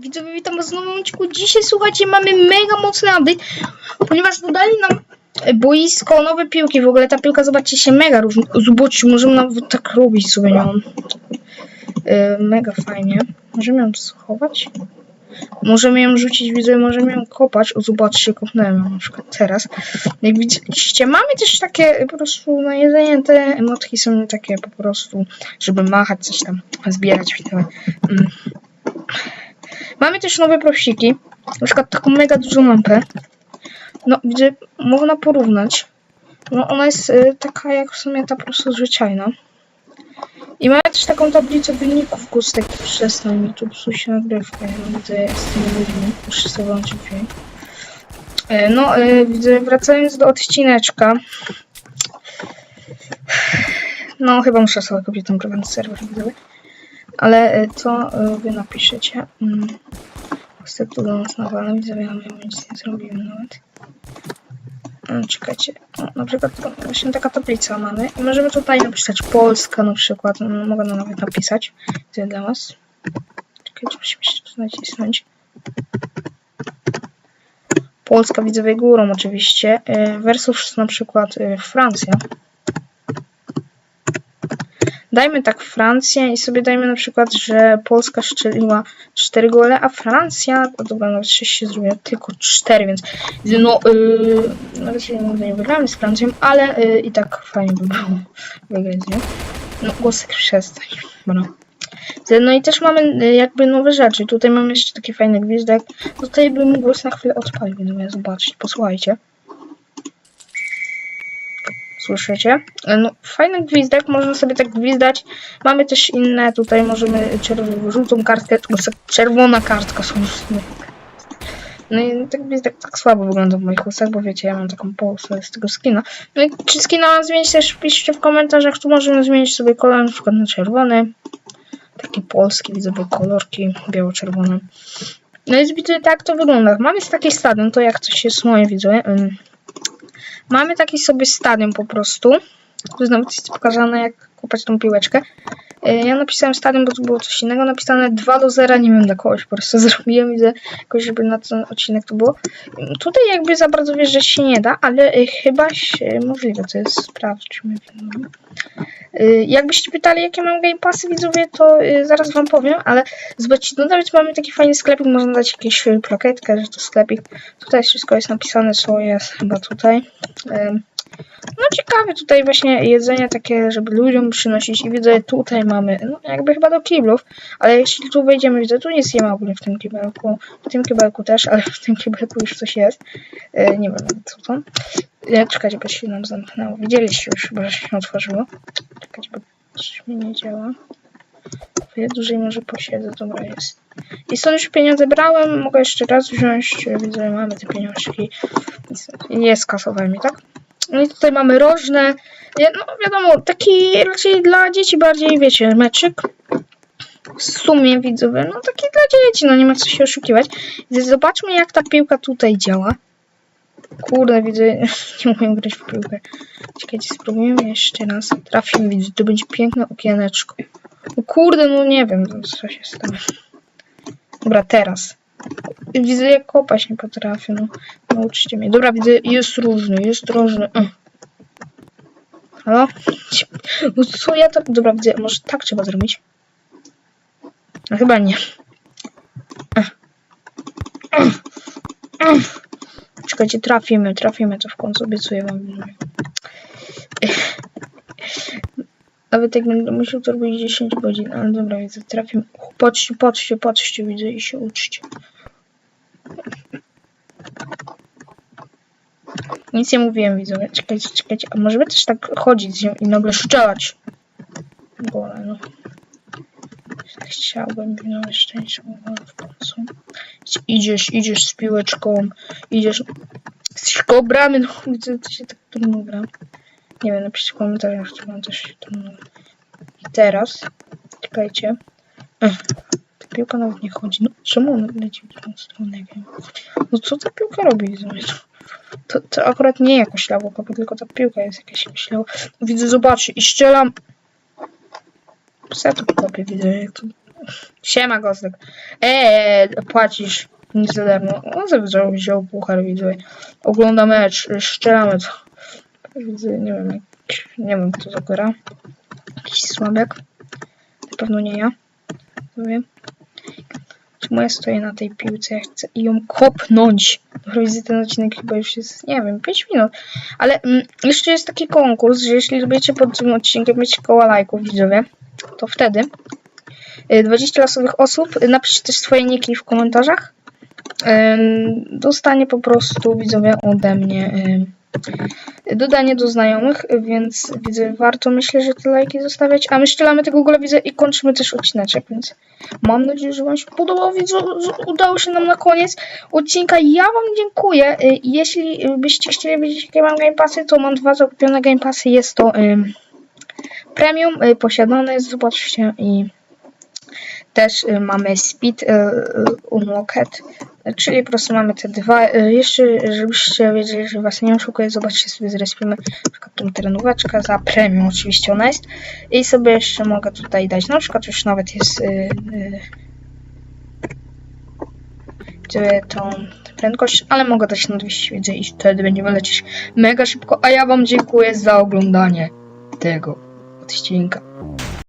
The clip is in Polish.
Widzowie, witam was w nowym odcinku. Dzisiaj, słuchajcie, mamy mega mocny update, ponieważ dodali nam e, boisko, nowe piłki. W ogóle ta piłka, zobaczcie, się mega różni. Możemy nawet tak robić sobie nią. E, mega fajnie. Możemy ją schować? Możemy ją rzucić, widzowie, możemy ją kopać. O, zobaczcie, kopnąłem ją na przykład teraz. Jak widzieliście, mamy też takie po prostu na jedzenie, te emotki są takie po prostu, żeby machać, coś tam zbierać. Mm. Mamy też nowe prosiki. Na przykład taką mega dużą lampę. No, widzę, można porównać. No, ona jest y, taka jak w sumie ta prosto zwyczajna. I mamy też taką tablicę wyników kustek. Przestań mi tu psuć nagrywkę. Ja widzę z tymi ludźmi. No, y, wracając do odcineczka. No, chyba muszę sobie kupić ten prywatny serwer, widzowie. Ale y, co y, wy napiszecie? Mm. Niestety do nas nawala, widzowie, ja nic nie zrobiłem nawet. Czekajcie, o, na przykład właśnie taka tablica mamy i możemy tutaj napisać Polska na przykład, no, mogę nawet napisać, to dla was. Czekajcie, musimy jeszcze tu nacisnąć. Polska widzowie górą oczywiście, y, versus na przykład Francja. Dajmy tak Francję i sobie dajmy na przykład, że Polska strzeliła 4 gole, a Francja, no dobra, nawet 6 się zrobiła, tylko 4, więc no, yy, na razie nigdy nie wygramy z Francją, ale yy, i tak fajnie by było wygrać z. No, głosek przestań, bro. No i też mamy y, jakby nowe rzeczy. Tutaj mamy jeszcze taki fajny gwizdek. Tutaj bym głos na chwilę odpalił, no zobaczyć, posłuchajcie. Słyszycie? No, fajny gwizdek, można sobie tak gwizdać. Mamy też inne, tutaj możemy żółtą kartkę, czerwona kartka są No i ten gwizdek tak słabo wygląda w moich ustach, bo wiecie, ja mam taką polskę z tego skina. No i czy skina mam zmienić też piszcie w komentarzach, tu możemy zmienić sobie kolor na przykład na czerwony. Taki polski, widzę, bo kolorki biało-czerwone. No i tak to wygląda. Mamy taki stadion, to jak coś jest moje, widzę. Mamy taki sobie stadion po prostu. Tu nawet jest pokazane, jak kopać tą piłeczkę. Yy, Ja napisałem stadion, bo tu było coś innego. Napisane 2 do 0, nie wiem dla kogoś, po prostu zrobiłem, widzę, jakoś, żeby na ten odcinek to było. Tutaj jakby za bardzo wierzyć się nie da, ale yy, chyba się, możliwe to jest, sprawdźmy. Yy, Jakbyście pytali, jakie mam game passy widzowie, to zaraz wam powiem, ale zobaczcie, no nawet mamy taki fajny sklepik, można dać jakieś plakietkę, że to sklepik. Tutaj wszystko jest napisane, co jest chyba tutaj. No ciekawe tutaj właśnie jedzenie takie, żeby ludziom przynosić i widzę tutaj mamy, no jakby chyba do kiblów, ale jeśli tu wejdziemy, widzę tu nic nie ma ogólnie w tym kibelku, w tym kibelku też, ale w tym kibelku już coś jest, Yy, nie wiem co to. Yy, Czekajcie, bo się nam zamknęło, widzieliście już że się otworzyło. Czekajcie, bo coś mi nie działa. Chwilę dłużej może posiedzę, dobra jest. I stąd już pieniądze brałem, mogę jeszcze raz wziąć, widzę, mamy te pieniążki. Nie skasowałem je, tak? No i tutaj mamy rożne, Nie, no wiadomo, taki raczej dla dzieci bardziej, wiecie, meczyk. W sumie widzowie, no taki dla dzieci, no nie ma co się oszukiwać. Zobaczmy jak ta piłka tutaj działa. Kurde, widzę, nie umiem grać w piłkę. Czekajcie, spróbujemy jeszcze raz. Trafimy, widzę, to będzie piękne okieneczko. O kurde, no nie wiem, co się stało. Dobra, teraz. Widzę, jak kopać nie potrafię, no. Nauczcie mnie. Dobra, widzę, jest różny, jest różny. Halo? No co ja to... Dobra, widzę, może tak trzeba zrobić? No chyba nie. Czekajcie, trafimy, trafimy to w końcu, obiecuję wam. Ech. Nawet jak będę musiał to robić 10 godzin, ale dobra, widzę, trafimy. Patrzcie, patrzcie, patrzcie, widzę i się uczcie. Nic nie mówiłem, widzowie. Czekajcie, czekajcie. A możemy też tak chodzić z i nagle szczelać. Gole, no. Chciałbym na szczęście w końcu. Idziesz, idziesz z piłeczką, idziesz. Jesteś koło bramy, no widzę, to się tak trudno gra. Nie wiem, napiszcie w komentarzach, czy mam się trudno. I teraz, czekajcie. Ech, ta piłka nawet nie chodzi. No, czemu ona leci w drugą stronę? Nie wiem. No co ta piłka robi? To, to akurat nie jako ślało, tylko ta piłka jest jakaś ślało. Widzę, zobaczcie, i strzelam. Ja tu kopię, widzę, jak to Siema, Gostek. Eee, płacisz nic za darmo. On sobie wziął, puchar, widzę. Ogląda mecz, strzelamy to. Widzę, nie wiem, nie wiem kto to gra. Jakiś słabiak. Na pewno nie ja. Nie wiem. Czemu ja stoję na tej piłce? Ja chcę ją kopnąć. Widzę, ten odcinek chyba już jest, nie wiem, 5 minut. Ale mm, jeszcze jest taki konkurs, że jeśli zrobicie pod tym odcinkiem mieć koła lajków, widzowie, to wtedy y, 20 losowych osób, y, napiszcie też swoje niki w komentarzach. Dostanie po prostu widzowie ode mnie dodanie do znajomych, y, więc widzę, warto myślę, że te lajki zostawiać. A my strzelamy tego gola widzę i kończymy też odcineczek, więc mam nadzieję, że Wam się podobało. Widzę, udało się nam na koniec odcinka. Ja Wam dziękuję. Y, Jeśli byście chcieli wiedzieć, jakie mam Game Passy, to mam dwa zakupione Game Passy. Jest to ym, premium y, posiadane, zobaczcie i też y, mamy Speed y, y, Unlocked, y, czyli po prostu mamy te dwa. Y, Jeszcze, żebyście wiedzieli, że was nie oszukuję, zobaczcie sobie zrespimy na przykład tą terenóweczkę za premium, oczywiście ona jest. I sobie jeszcze mogę tutaj dać, na przykład już nawet jest y, y, gdzie tą prędkość, ale mogę dać na 200 widzę i wtedy będziemy lecieć mega szybko, a ja wam dziękuję za oglądanie tego odcinka.